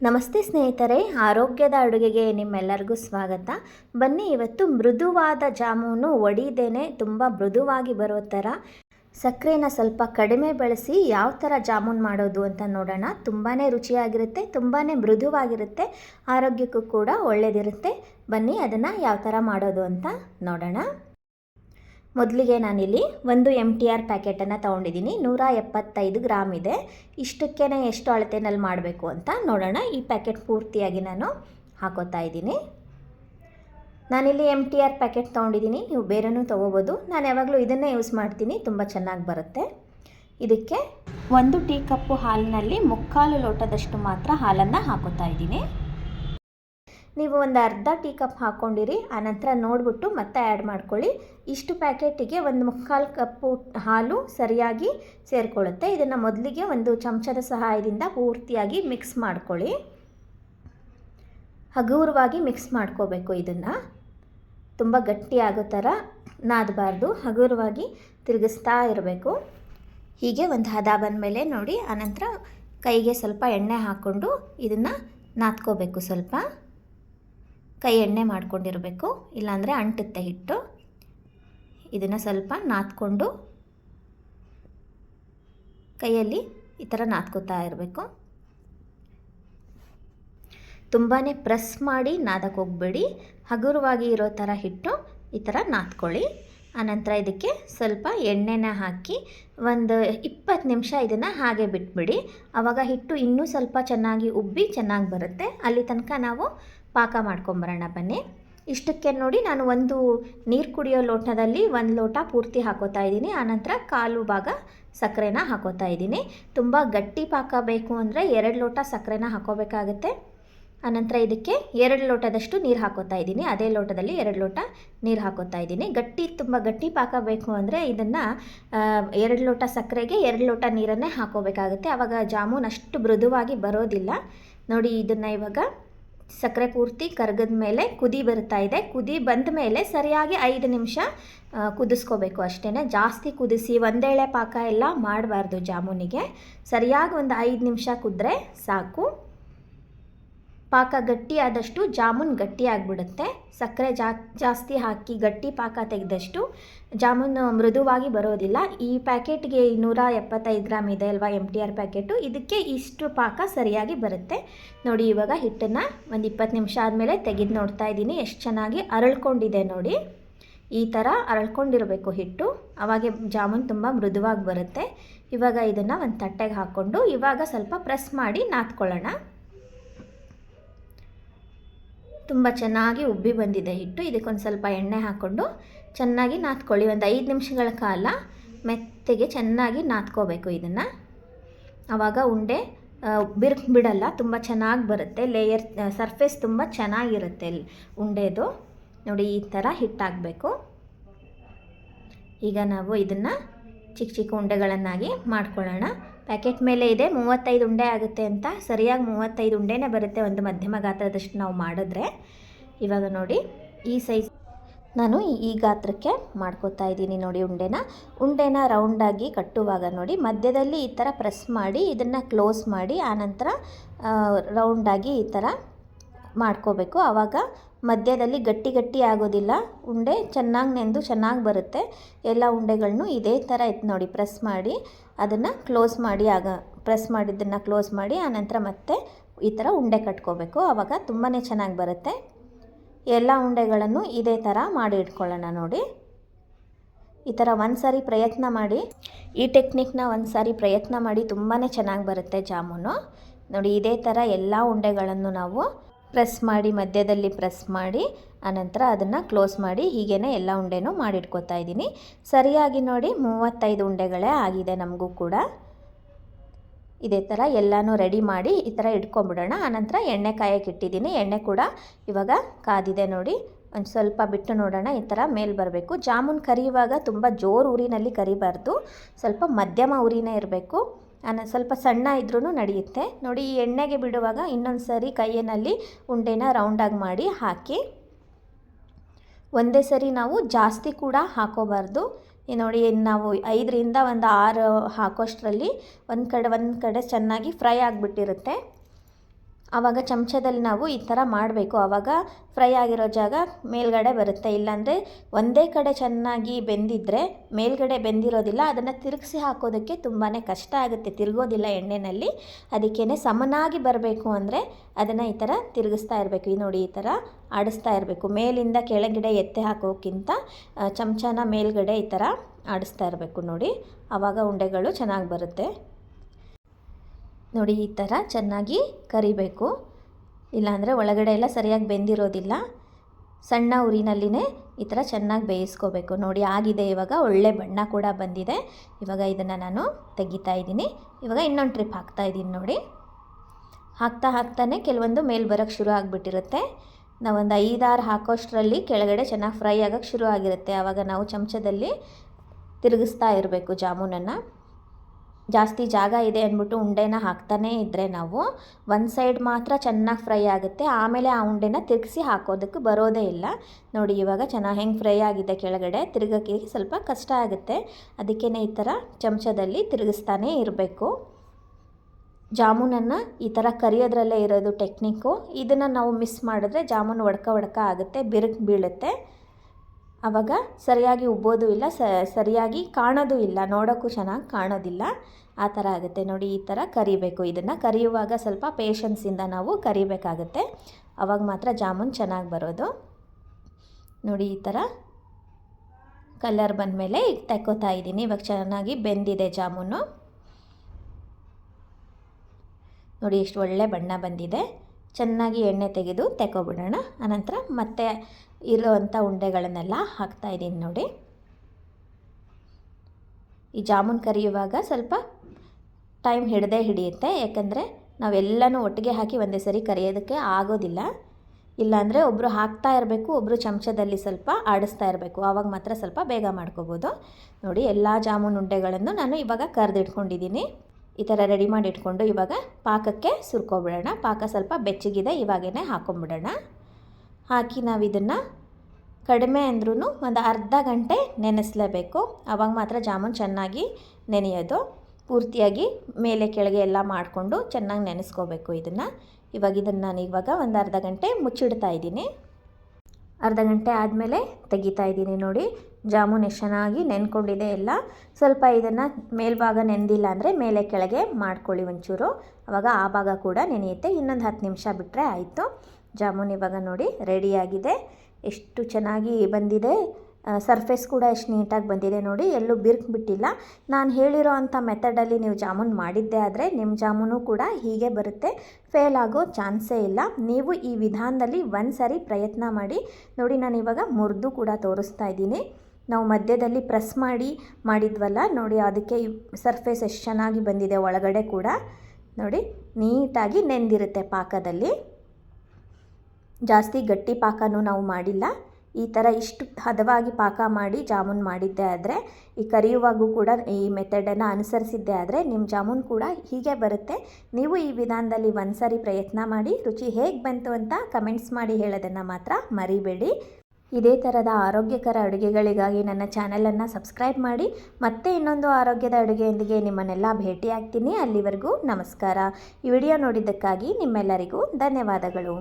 ನಮಸ್ತೆ ಸ್ನೇಹಿತರೆ, ಆರೋಗ್ಯದ ಅಡುಗೆಗೆ ನಿಮ್ಮೆಲ್ಲರಿಗೂ ಸ್ವಾಗತ. ಬನ್ನಿ, ಇವತ್ತು ಮೃದುವಾದ ಜಾಮೂನು ಒಡಿದೇನೆ ತುಂಬ ಮೃದುವಾಗಿ ಬರೋ ಥರ. ಸಕ್ಕರೆನ ಸ್ವಲ್ಪ ಕಡಿಮೆ ಬಳಸಿ ಯಾವ ಥರ ಜಾಮೂನ್ ಮಾಡೋದು ಅಂತ ನೋಡೋಣ. ತುಂಬಾ ರುಚಿಯಾಗಿರುತ್ತೆ ತುಂಬಾ ಮೃದುವಾಗಿರುತ್ತೆ, ಆರೋಗ್ಯಕ್ಕೂ ಕೂಡ ಒಳ್ಳೆಯದಿರುತ್ತೆ ಬನ್ನಿ, ಅದನ್ನು ಯಾವ ಥರ ಮಾಡೋದು ಅಂತ ನೋಡೋಣ. ಮೊದಲಿಗೆ ನಾನಿಲ್ಲಿ ಒಂದು ಎಂ ಟಿ ಆರ್ ಪ್ಯಾಕೆಟನ್ನು ತೊಗೊಂಡಿದ್ದೀನಿ. ನೂರ ಎಪ್ಪತ್ತೈದು ಗ್ರಾಮ್ ಇದೆ. ಇಷ್ಟಕ್ಕೇ ಎಷ್ಟು ಅಳತೆನಲ್ಲಿ ಮಾಡಬೇಕು ಅಂತ ನೋಡೋಣ. ಈ ಪ್ಯಾಕೆಟ್ ಪೂರ್ತಿಯಾಗಿ ನಾನು ಹಾಕೋತಾ ಇದ್ದೀನಿ. ನಾನಿಲ್ಲಿ ಎಂ ಟಿ ಆರ್ ಪ್ಯಾಕೆಟ್ ತೊಗೊಂಡಿದ್ದೀನಿ. ನೀವು ಬೇರೆನೂ ತೊಗೋಬೋದು. ನಾನು ಯಾವಾಗಲೂ ಇದನ್ನೇ ಯೂಸ್ ಮಾಡ್ತೀನಿ. ತುಂಬ ಚೆನ್ನಾಗಿ ಬರುತ್ತೆ. ಇದಕ್ಕೆ ಒಂದು ಟೀ ಕಪ್ಪು ಹಾಲಿನಲ್ಲಿ ಮುಕ್ಕಾಲು ಲೋಟದಷ್ಟು ಮಾತ್ರ ಹಾಲನ್ನು ಹಾಕೋತಾ ಇದ್ದೀನಿ. ನೀವು ಒಂದು ಅರ್ಧ ಟೀ ಕಪ್ ಹಾಕ್ಕೊಂಡಿರಿ ಆನಂತರ ನೋಡಿಬಿಟ್ಟು ಮತ್ತೆ ಆ್ಯಡ್ ಮಾಡ್ಕೊಳ್ಳಿ. ಇಷ್ಟು ಪ್ಯಾಕೆಟಿಗೆ ಒಂದು ಮುಕ್ಕಾಲು ಕಪ್ಪು ಹಾಲು ಸರಿಯಾಗಿ ಸೇರಿಕೊಳ್ಳುತ್ತೆ. ಇದನ್ನು ಮೊದಲಿಗೆ ಒಂದು ಚಮಚದ ಸಹಾಯದಿಂದ ಪೂರ್ತಿಯಾಗಿ ಮಿಕ್ಸ್ ಮಾಡ್ಕೊಳ್ಳಿ. ಹಗುರವಾಗಿ ಮಿಕ್ಸ್ ಮಾಡ್ಕೋಬೇಕು ಇದನ್ನು. ತುಂಬ ಗಟ್ಟಿ ಆಗೋ ಥರ ನಾದಬಾರ್ದು, ಹಗುರವಾಗಿ ತಿರುಗಿಸ್ತಾ ಇರಬೇಕು. ಹೀಗೆ ಒಂದು ಹದ ಬಂದಮೇಲೆ ನೋಡಿ ಆನಂತರ ಕೈಗೆ ಸ್ವಲ್ಪ ಎಣ್ಣೆ ಹಾಕ್ಕೊಂಡು ಇದನ್ನು ನಾದ್ಕೋಬೇಕು ಸ್ವಲ್ಪ. ಕೈ ಎಣ್ಣೆ ಮಾಡ್ಕೊಂಡಿರಬೇಕು, ಇಲ್ಲಾಂದರೆ ಅಂಟುತ್ತೆ ಹಿಟ್ಟು. ಇದನ್ನು ಸ್ವಲ್ಪ ನಾದ್ಕೊಂಡು ಕೈಯಲ್ಲಿ ಈ ಥರ ನಾದ್ಕೋತಾ ಇರಬೇಕು. ತುಂಬಾ ಪ್ರೆಸ್ ಮಾಡಿ ನಾದಕ್ಕೆ ಹೋಗಬೇಡಿ. ಹಗುರವಾಗಿ ಇರೋ ಥರ ಹಿಟ್ಟು ಈ ಥರ ನಾದ್ಕೊಳ್ಳಿ. ಆನಂತರ ಇದಕ್ಕೆ ಸ್ವಲ್ಪ ಎಣ್ಣೆನ ಹಾಕಿ ಒಂದು ಇಪ್ಪತ್ತು ನಿಮಿಷ ಇದನ್ನು ಹಾಗೆ ಬಿಟ್ಬಿಡಿ. ಆವಾಗ ಹಿಟ್ಟು ಇನ್ನೂ ಸ್ವಲ್ಪ ಚೆನ್ನಾಗಿ ಉಬ್ಬಿ ಚೆನ್ನಾಗಿ ಬರುತ್ತೆ. ಅಲ್ಲಿ ತನಕ ನಾವು ಪಾಕ ಮಾಡ್ಕೊಂಬರೋಣ, ಬನ್ನಿ. ಇಷ್ಟಕ್ಕೆ ನೋಡಿ ನಾನು ಒಂದು ನೀರು ಕುಡಿಯೋ ಲೋಟದಲ್ಲಿ ಒಂದು ಲೋಟ ಪೂರ್ತಿ ಹಾಕೋತಾ ಇದ್ದೀನಿ. ಆನಂತರ ಕಾಲು ಭಾಗ ಸಕ್ಕರೆನ ಹಾಕೋತಾ ಇದ್ದೀನಿ. ತುಂಬ ಗಟ್ಟಿ ಪಾಕ ಬೇಕು ಅಂದರೆ ಎರಡು ಲೋಟ ಸಕ್ಕರೆನ ಹಾಕೋಬೇಕಾಗತ್ತೆ. ಆನಂತರ ಇದಕ್ಕೆ ಎರಡು ಲೋಟದಷ್ಟು ನೀರು ಹಾಕೋತಾ ಇದ್ದೀನಿ. ಅದೇ ಲೋಟದಲ್ಲಿ ಎರಡು ಲೋಟ ನೀರು ಹಾಕೋತಾ ಇದ್ದೀನಿ. ಗಟ್ಟಿ, ತುಂಬ ಗಟ್ಟಿ ಪಾಕ ಬೇಕು ಅಂದರೆ ಇದನ್ನು ಎರಡು ಲೋಟ ಸಕ್ಕರೆಗೆ ಎರಡು ಲೋಟ ನೀರನ್ನೇ ಹಾಕೋಬೇಕಾಗುತ್ತೆ. ಆವಾಗ ಜಾಮೂನ್ ಅಷ್ಟು ಮೃದುವಾಗಿ ಬರೋದಿಲ್ಲ. ನೋಡಿ ಇದನ್ನು ಇವಾಗ ಸಕ್ಕರೆ ಪೂರ್ತಿ ಕರಗದ ಮೇಲೆ ಕುದಿ ಬರ್ತಾ ಇದೆ. ಕುದಿ ಬಂದ ಮೇಲೆ ಸರಿಯಾಗಿ ಐದು ನಿಮಿಷ ಕುದಿಸ್ಕೋಬೇಕು ಅಷ್ಟೇ ಜಾಸ್ತಿ ಕುದಿಸಿ ಒಂದೇಳೆ ಪಾಕ ಎಲ್ಲ ಮಾಡಬಾರ್ದು ಜಾಮೂನಿಗೆ. ಸರಿಯಾಗಿ ಒಂದು ಐದು ನಿಮಿಷ ಕುದ್ರೆ ಸಾಕು. ಪಾಕ ಗಟ್ಟಿಯಾದಷ್ಟು ಜಾಮೂನ್ ಗಟ್ಟಿ ಆಗಿಬಿಡುತ್ತೆ. ಸಕ್ಕರೆ ಜಾ, ಜಾಸ್ತಿ ಹಾಕಿ ಗಟ್ಟಿ ಪಾಕ ತೆಗೆದಷ್ಟು ಜಾಮೂನ್ ಮೃದುವಾಗಿ ಬರೋದಿಲ್ಲ. ಈ ಪ್ಯಾಕೆಟ್ಗೆ ನೂರ ಎಪ್ಪತ್ತೈದು ಗ್ರಾಮ್ ಇದೆ ಅಲ್ವಾ ಎಂ ಟಿ ಆರ್ ಪ್ಯಾಕೆಟು. ಇದಕ್ಕೆ ಇಷ್ಟು ಪಾಕ ಸರಿಯಾಗಿ ಬರುತ್ತೆ. ನೋಡಿ ಇವಾಗ ಹಿಟ್ಟನ್ನು ಒಂದು ಇಪ್ಪತ್ತು ನಿಮಿಷ ಆದಮೇಲೆ ತೆಗೆದು ನೋಡ್ತಾ ಇದ್ದೀನಿ. ಎಷ್ಟು ಚೆನ್ನಾಗಿ ಅರಳ್ಕೊಂಡಿದೆ ನೋಡಿ. ಈ ಥರ ಅರಳ್ಕೊಂಡಿರಬೇಕು ಹಿಟ್ಟು. ಅವಾಗೆ ಜಾಮೂನ್ ತುಂಬ ಮೃದುವಾಗಿ ಬರುತ್ತೆ. ಇವಾಗ ಇದನ್ನು ಒಂದು ತಟ್ಟೆಗೆ ಹಾಕ್ಕೊಂಡು ಇವಾಗ ಸ್ವಲ್ಪ ಪ್ರೆಸ್ ಮಾಡಿ ನಾದ್ಕೊಳ್ಳೋಣ. ತುಂಬ ಚೆನ್ನಾಗಿ ಉಬ್ಬಿ ಬಂದಿದೆ ಹಿಟ್ಟು. ಇದಕ್ಕೊಂದು ಸ್ವಲ್ಪ ಎಣ್ಣೆ ಹಾಕ್ಕೊಂಡು ಚೆನ್ನಾಗಿ ನಾದ್ಕೊಳ್ಳಿ. ಒಂದು ಐದು ನಿಮಿಷಗಳ ಕಾಲ ಮೆತ್ತಗೆ ಚೆನ್ನಾಗಿ ನಾದ್ಕೋಬೇಕು ಇದನ್ನು. ಆವಾಗ ಉಂಡೆ ಬಿರುಕು ಬಿಡಲ್ಲ, ತುಂಬ ಚೆನ್ನಾಗಿ ಬರುತ್ತೆ. ಲೇಯರ್, ಸರ್ಫೇಸ್ ತುಂಬ ಚೆನ್ನಾಗಿರುತ್ತೆ ಉಂಡೆದು. ನೋಡಿ, ಈ ಥರ ಹಿಟ್ಟಾಗಬೇಕು. ಈಗ ನಾವು ಇದನ್ನು ಚಿಕ್ಕ ಚಿಕ್ಕ ಉಂಡೆಗಳನ್ನಾಗಿ ಮಾಡ್ಕೊಳ್ಳೋಣ. ಪ್ಯಾಕೆಟ್ ಮೇಲೆ ಇದೆ, ಮೂವತ್ತೈದು ಉಂಡೆ ಆಗುತ್ತೆ ಅಂತ. ಸರಿಯಾಗಿ ಮೂವತ್ತೈದು ಉಂಡೆನೇ ಬರುತ್ತೆ ಒಂದು ಮಧ್ಯಮ ಗಾತ್ರದಷ್ಟು ನಾವು ಮಾಡಿದ್ರೆ. ಇವಾಗ ನೋಡಿ, ಈ ಸೈಜ್ ನಾನು ಈ ಗಾತ್ರಕ್ಕೆ ಮಾಡ್ಕೋತಾ ಇದ್ದೀನಿ ನೋಡಿ ಉಂಡೆನ. ಉಂಡೆನ ರೌಂಡಾಗಿ ಕಟ್ಟುವಾಗ ನೋಡಿ, ಮಧ್ಯದಲ್ಲಿ ಈ ಥರ ಪ್ರೆಸ್ ಮಾಡಿ, ಇದನ್ನು ಕ್ಲೋಸ್ ಮಾಡಿ, ಆನಂತರ ರೌಂಡಾಗಿ ಈ ಥರ ಮಾಡ್ಕೋಬೇಕು. ಆವಾಗ ಮಧ್ಯದಲ್ಲಿ ಗಟ್ಟಿ ಗಟ್ಟಿ ಆಗೋದಿಲ್ಲ. ಉಂಡೆ ಚೆನ್ನಾಗಿ ನೆಂದು ಚೆನ್ನಾಗಿ ಬರುತ್ತೆ. ಎಲ್ಲ ಉಂಡೆಗಳನ್ನು ಇದೇ ಥರ ಇತ್ತು ನೋಡಿ, ಪ್ರೆಸ್ ಮಾಡಿ, ಅದನ್ನು ಕ್ಲೋಸ್ ಮಾಡಿ ಆಗ, ಪ್ರೆಸ್ ಮಾಡಿದ್ದನ್ನು ಕ್ಲೋಸ್ ಮಾಡಿ, ಆನಂತರ ಮತ್ತೆ ಈ ಥರ ಉಂಡೆ ಕಟ್ಕೋಬೇಕು. ಆವಾಗ ತುಂಬಾ ಚೆನ್ನಾಗಿ ಬರುತ್ತೆ. ಎಲ್ಲ ಉಂಡೆಗಳನ್ನು ಇದೇ ಥರ ಮಾಡಿ ಇಟ್ಕೊಳ್ಳೋಣ ನೋಡಿ. ಈ ಥರ ಒಂದು ಸಾರಿ ಪ್ರಯತ್ನ ಮಾಡಿ. ಈ ಟೆಕ್ನಿಕ್ನ ಒಂದು ಸಾರಿ ಪ್ರಯತ್ನ ಮಾಡಿ ತುಂಬಾ ಚೆನ್ನಾಗಿ ಬರುತ್ತೆ ಜಾಮೂನು. ನೋಡಿ, ಇದೇ ಥರ ಎಲ್ಲ ಉಂಡೆಗಳನ್ನು ನಾವು ಪ್ರೆಸ್ ಮಾಡಿ, ಮಧ್ಯದಲ್ಲಿ ಪ್ರೆಸ್ ಮಾಡಿ ಆನಂತರ ಅದನ್ನು ಕ್ಲೋಸ್ ಮಾಡಿ ಹೀಗೇ ಎಲ್ಲ ಉಂಡೆನೂ ಮಾಡಿಟ್ಕೋತಾ ಇದ್ದೀನಿ. ಸರಿಯಾಗಿ ನೋಡಿ, ಮೂವತ್ತೈದು ಉಂಡೆಗಳೇ ಆಗಿದೆ ನಮಗೂ ಕೂಡ. ಇದೇ ಥರ ಎಲ್ಲನೂ ರೆಡಿ ಮಾಡಿ ಈ ಥರ ಇಟ್ಕೊಂಬಿಡೋಣ. ಆನಂತರ ಎಣ್ಣೆ ಕಾಯಕ್ಕೆ ಇಟ್ಟಿದ್ದೀನಿ. ಎಣ್ಣೆ ಕೂಡ ಇವಾಗ ಕಾದಿದೆ ನೋಡಿ. ಒಂದು ಸ್ವಲ್ಪ ಬಿಟ್ಟು ನೋಡೋಣ, ಈ ಥರ ಮೇಲೆ ಬರಬೇಕು. ಜಾಮೂನ್ ಕರಿಯುವಾಗ ತುಂಬ ಜೋರು ಉರಿನಲ್ಲಿ ಕರಿಬಾರ್ದು. ಸ್ವಲ್ಪ ಮಧ್ಯಮ ಊರಿನೇ ಇರಬೇಕು. ಸ್ವಲ್ಪ ಸಣ್ಣ ಇದ್ರೂ ನಡೆಯುತ್ತೆ. ನೋಡಿ, ಈ ಎಣ್ಣೆಗೆ ಬಿಡುವಾಗ ಇನ್ನೊಂದು ಸರಿ ಕೈಯಲ್ಲಿ ಉಂಡೆನ ರೌಂಡಾಗಿ ಮಾಡಿ ಹಾಕಿ. ಒಂದೇ ಸರಿ ನಾವು ಜಾಸ್ತಿ ಕೂಡ ಹಾಕೋಬಾರ್ದು. ನೋಡಿ ನಾವು ಐದರಿಂದ ಒಂದು ಆರು ಹಾಕೋಷ್ಟರಲ್ಲಿ ಒಂದು ಕಡೆ ಒಂದು ಕಡೆ ಚೆನ್ನಾಗಿ ಫ್ರೈ ಆಗಿಬಿಟ್ಟಿರುತ್ತೆ. ಆವಾಗ ಚಮಚದಲ್ಲಿ ನಾವು ಈ ಥರ ಮಾಡಬೇಕು. ಆವಾಗ ಫ್ರೈ ಆಗಿರೋ ಜಾಗ ಮೇಲ್ಗಡೆ ಬರುತ್ತೆ. ಇಲ್ಲಾಂದರೆ ಒಂದೇ ಕಡೆ ಚೆನ್ನಾಗಿ ಬೆಂದಿದ್ದರೆ ಮೇಲ್ಗಡೆ ಬೆಂದಿರೋದಿಲ್ಲ. ಅದನ್ನು ತಿರುಗಿಸಿ ಹಾಕೋದಕ್ಕೆ ತುಂಬಾ ಕಷ್ಟ ಆಗುತ್ತೆ. ತಿರುಗೋದಿಲ್ಲ ಎಣ್ಣೆಯಲ್ಲಿ ಅದಕ್ಕೇ ಸಮನಾಗಿ ಬರಬೇಕು ಅಂದರೆ ಅದನ್ನು ಈ ಥರ ತಿರುಗಿಸ್ತಾ ಇರಬೇಕು. ಈ ನೋಡಿ ಈ ಥರ ಆಡಿಸ್ತಾ ಇರಬೇಕು. ಮೇಲಿಂದ ಕೆಳಗಡೆ ಎತ್ತೆ ಹಾಕೋಕ್ಕಿಂತ ಚಮಚನ ಮೇಲ್ಗಡೆ ಈ ಥರ ಆಡಿಸ್ತಾ ಇರಬೇಕು ನೋಡಿ. ಆವಾಗ ಉಂಡೆಗಳು ಚೆನ್ನಾಗಿ ಬರುತ್ತೆ. ನೋಡಿ, ಈ ಥರ ಚೆನ್ನಾಗಿ ಕರಿಬೇಕು. ಇಲ್ಲಾಂದರೆ ಒಳಗಡೆ ಎಲ್ಲ ಸರಿಯಾಗಿ ಬೆಂದಿರೋದಿಲ್ಲ. ಸಣ್ಣ ಉರಿನಲ್ಲಿನೇ ಈ ಥರ ಚೆನ್ನಾಗಿ ಬೇಯಿಸ್ಕೋಬೇಕು. ನೋಡಿ, ಆಗಿದೆ. ಇವಾಗ ಒಳ್ಳೆ ಬಣ್ಣ ಕೂಡ ಬಂದಿದೆ. ಇವಾಗ ಇದನ್ನು ನಾನು ತೆಗಿತಾ ಇದ್ದೀನಿ. ಇವಾಗ ಇನ್ನೊಂದು ಟ್ರಿಪ್ ಹಾಕ್ತಾ ಇದ್ದೀನಿ ನೋಡಿ. ಹಾಕ್ತಾ ಹಾಕ್ತಾನೆ ಕೆಲವೊಂದು ಮೇಲೆ ಬರೋಕ್ಕೆ ಶುರು ಆಗಿಬಿಟ್ಟಿರುತ್ತೆ. ನಾವೊಂದು ಐದಾರು ಹಾಕೋಷ್ಟರಲ್ಲಿ ಕೆಳಗಡೆ ಚೆನ್ನಾಗಿ ಫ್ರೈ ಆಗೋಕ್ಕೆ ಶುರು ಆಗಿರುತ್ತೆ. ಆವಾಗ ನಾವು ಚಮಚದಲ್ಲಿ ತಿರುಗಿಸ್ತಾ ಇರಬೇಕು ಜಾಮೂನನ್ನು. ಜಾಸ್ತಿ ಜಾಗ ಇದೆ ಅಂದ್ಬಿಟ್ಟು ಉಂಡೆನ ಹಾಕ್ತಾನೇ ಇದ್ದರೆ ನಾವು, ಒಂದು ಸೈಡ್ ಮಾತ್ರ ಚೆನ್ನಾಗಿ ಫ್ರೈ ಆಗುತ್ತೆ. ಆಮೇಲೆ ಆ ಉಂಡೆನ ತಿರುಗಿಸಿ ಹಾಕೋದಕ್ಕೆ ಬರೋದೇ ಇಲ್ಲ. ನೋಡಿ, ಇವಾಗ ಚೆನ್ನಾಗಿ ಹೆಂಗೆ ಫ್ರೈ ಆಗಿದೆ ಕೆಳಗಡೆ. ತಿರುಗೋಕ್ಕೆ ಸ್ವಲ್ಪ ಕಷ್ಟ ಆಗುತ್ತೆ. ಅದಕ್ಕೇ ಈ ಥರ ಚಮಚದಲ್ಲಿ ತಿರುಗಿಸ್ತಾನೇ ಇರಬೇಕು. ಜಾಮೂನನ್ನು ಈ ಥರ ಕರಿಯೋದ್ರಲ್ಲೇ ಇರೋದು ಟೆಕ್ನಿಕ್ಕು ಇದನ್ನು ನಾವು ಮಿಸ್ ಮಾಡಿದ್ರೆ ಜಾಮೂನು ಒಡ್ಕ ಒಡ್ಕ ಆಗುತ್ತೆ, ಬಿರುಕು ಬೀಳುತ್ತೆ. ಆವಾಗ ಸರಿಯಾಗಿ ಉಬ್ಬೋದು ಇಲ್ಲ ಸರಿಯಾಗಿ ಕಾಣೋದು ಇಲ್ಲ, ನೋಡೋಕ್ಕೂ ಚೆನ್ನಾಗಿ ಕಾಣೋದಿಲ್ಲ. ಆ ಥರ ಆಗುತ್ತೆ. ನೋಡಿ, ಈ ಥರ ಕರಿಬೇಕು. ಇದನ್ನು ಕರಿಯುವಾಗ ಸ್ವಲ್ಪ ಪೇಷನ್ಸಿಂದ ನಾವು ಕರಿಬೇಕಾಗುತ್ತೆ. ಆವಾಗ ಮಾತ್ರ ಜಾಮೂನ್ ಚೆನ್ನಾಗಿ ಬರೋದು. ನೋಡಿ, ಈ ಥರ ಕಲರ್ ಬಂದಮೇಲೆ ಈಗ ತೆಕ್ಕೋತಾ ಇದ್ದೀನಿ. ಇವಾಗ ಚೆನ್ನಾಗಿ ಬೆಂದಿದೆ ಜಾಮೂನು. ನೋಡಿ, ಎಷ್ಟು ಒಳ್ಳೆ ಬಣ್ಣ ಬಂದಿದೆ. ಚೆನ್ನಾಗಿ ಎಣ್ಣೆ ತೆಗೆದು ತೆಕ್ಕೊಬಿಡೋಣ. ಆನಂತರ ಮತ್ತೆ ಇರೋವಂಥ ಉಂಡೆಗಳನ್ನೆಲ್ಲ ಹಾಕ್ತಾ ಇದ್ದೀನಿ ನೋಡಿ. ಈ ಜಾಮೂನ್ ಕರಿಯುವಾಗ ಸ್ವಲ್ಪ ಟೈಮ್ ಹಿಡದೆ ಹಿಡಿಯುತ್ತೆ. ಯಾಕಂದರೆ ನಾವೆಲ್ಲನೂ ಒಟ್ಟಿಗೆ ಹಾಕಿ ಒಂದೇ ಸರಿ ಕರಿಯೋದಕ್ಕೆ ಆಗೋದಿಲ್ಲ. ಇಲ್ಲಾಂದರೆ ಒಬ್ಬರು ಹಾಕ್ತಾ ಇರಬೇಕು ಒಬ್ಬರು ಚಮಚದಲ್ಲಿ ಸ್ವಲ್ಪ ಆಡಿಸ್ತಾ ಇರಬೇಕು. ಆವಾಗ ಮಾತ್ರ ಸ್ವಲ್ಪ ಬೇಗ ಮಾಡ್ಕೋಬೋದು. ನೋಡಿ, ಎಲ್ಲ ಜಾಮೂನ್ ಉಂಡೆಗಳನ್ನು ನಾನು ಇವಾಗ ಕರೆದಿಟ್ಕೊಂಡಿದ್ದೀನಿ. ಈ ಥರ ರೆಡಿ ಮಾಡಿ ಇಟ್ಕೊಂಡು ಇವಾಗ ಪಾಕಕ್ಕೆ ಸುರ್ಕೊಬಿಡೋಣ. ಪಾಕ ಸ್ವಲ್ಪ ಬೆಚ್ಚಗಿದೆ ಇವಾಗೇ ಹಾಕೊಂಬಿಡೋಣ. ಹಾಕಿ ನಾವು ಇದನ್ನು ಕಡಿಮೆ ಅಂದ್ರೂ ಒಂದು ಅರ್ಧ ಗಂಟೆ ನೆನೆಸಲೇಬೇಕು. ಆವಾಗ ಮಾತ್ರ ಜಾಮೂನ್ ಚೆನ್ನಾಗಿ ನೆನೆಯೋದು. ಪೂರ್ತಿಯಾಗಿ ಮೇಲೆ ಕೆಳಗೆ ಎಲ್ಲ ಮಾಡಿಕೊಂಡು ಚೆನ್ನಾಗಿ ನೆನೆಸ್ಕೋಬೇಕು ಇದನ್ನು. ಇವಾಗ ಇದನ್ನು ನಾನು ಇವಾಗ ಒಂದು ಅರ್ಧ ಗಂಟೆ ಮುಚ್ಚಿಡ್ತಾ ಇದ್ದೀನಿ. ಅರ್ಧ ಗಂಟೆ ಆದಮೇಲೆ ತೆಗಿತಾ ಇದ್ದೀನಿ ನೋಡಿ. ಜಾಮೂನ್ ಎಷ್ಟು ಚೆನ್ನಾಗಿ ನೆನ್ಕೊಂಡಿದೆ ಎಲ್ಲ ಸ್ವಲ್ಪ ಇದನ್ನು ಮೇಲ್ಭಾಗ ನೆಂದಿಲ್ಲ ಅಂದರೆ ಮೇಲೆ ಕೆಳಗೆ ಮಾಡ್ಕೊಳ್ಳಿ ಒಂಚೂರು. ಆವಾಗ ಆ ಭಾಗ ಕೂಡ ನೆನೆಯುತ್ತೆ. ಇನ್ನೊಂದು ಹತ್ತು ನಿಮಿಷ ಬಿಟ್ಟರೆ ಆಯಿತು. ಜಾಮೂನ್ ಇವಾಗ ನೋಡಿ ರೆಡಿಯಾಗಿದೆ ಎಷ್ಟು ಚೆನ್ನಾಗಿ ಬಂದಿದೆ. ಸರ್ಫೇಸ್ ಕೂಡ ಎಷ್ಟು ನೀಟಾಗಿ ಬಂದಿದೆ ನೋಡಿ. ಎಲ್ಲೂ ಬಿರ್ಕು ಬಿಟ್ಟಿಲ್ಲ. ನಾನು ಹೇಳಿರೋ ಅಂಥ ಮೆಥಡಲ್ಲಿ ನೀವು ಜಾಮೂನ್ ಮಾಡಿದ್ದೆ ಆದರೆ ನಿಮ್ಮ ಜಾಮೂನು ಕೂಡ ಹೀಗೆ ಬರುತ್ತೆ. ಫೇಲ್ ಆಗೋ ಚಾನ್ಸೇ ಇಲ್ಲ. ನೀವು ಈ ವಿಧಾನದಲ್ಲಿ ಒಂದು ಸಾರಿ ಪ್ರಯತ್ನ ಮಾಡಿ ನೋಡಿ. ನಾನು ಇವಾಗ ಮುರಿದು ಕೂಡ ತೋರಿಸ್ತಾ ಇದ್ದೀನಿ. ನಾವು ಮಧ್ಯದಲ್ಲಿ ಪ್ರೆಸ್ ಮಾಡಿ ಮಾಡಿದ್ವಲ್ಲ, ನೋಡಿ ಅದಕ್ಕೆ ಸರ್ಫೇಸ್ ಎಷ್ಟು ಚೆನ್ನಾಗಿ ಬಂದಿದೆ ಒಳಗಡೆ ಕೂಡ. ನೋಡಿ, ನೀಟಾಗಿ ನೆಂದಿರುತ್ತೆ ಪಾಕದಲ್ಲಿ. ಜಾಸ್ತಿ ಗಟ್ಟಿ ಪಾಕನೂ ನಾವು ಮಾಡಿಲ್ಲ. ಈ ಥರ ಇಷ್ಟು ಹದವಾಗಿ ಪಾಕ ಮಾಡಿ ಜಾಮೂನ್ ಮಾಡಿದ್ದೆ ಆದರೆ, ಈ ಕರಿಯುವಾಗೂ ಕೂಡ ಈ ಮೆಥಡನ್ನು ಅನುಸರಿಸಿದ್ದೆ ಆದರೆ ನಿಮ್ಮ ಜಾಮೂನ್ ಕೂಡ ಹೀಗೆ ಬರುತ್ತೆ. ನೀವು ಈ ವಿಧಾನದಲ್ಲಿ ಒಂದು ಸಾರಿ ಪ್ರಯತ್ನ ಮಾಡಿ, ರುಚಿ ಹೇಗೆ ಬಂತು ಅಂತ ಕಮೆಂಟ್ಸ್ ಮಾಡಿ ಹೇಳೋದನ್ನು ಮಾತ್ರ ಮರಿಬೇಡಿ. ಇದೇ ಥರದ ಆರೋಗ್ಯಕರ ಅಡುಗೆಗಳಿಗಾಗಿ ನನ್ನ ಚಾನಲನ್ನು ಸಬ್ಸ್ಕ್ರೈಬ್ ಮಾಡಿ ಮತ್ತೆ ಇನ್ನೊಂದು ಆರೋಗ್ಯದ ಅಡುಗೆಯೊಂದಿಗೆ ನಿಮ್ಮನ್ನೆಲ್ಲ ಭೇಟಿಯಾಗ್ತೀನಿ. ಅಲ್ಲಿವರೆಗೂ ನಮಸ್ಕಾರ. ಈ ವಿಡಿಯೋ ನೋಡಿದ್ದಕ್ಕಾಗಿ ನಿಮ್ಮೆಲ್ಲರಿಗೂ ಧನ್ಯವಾದಗಳು.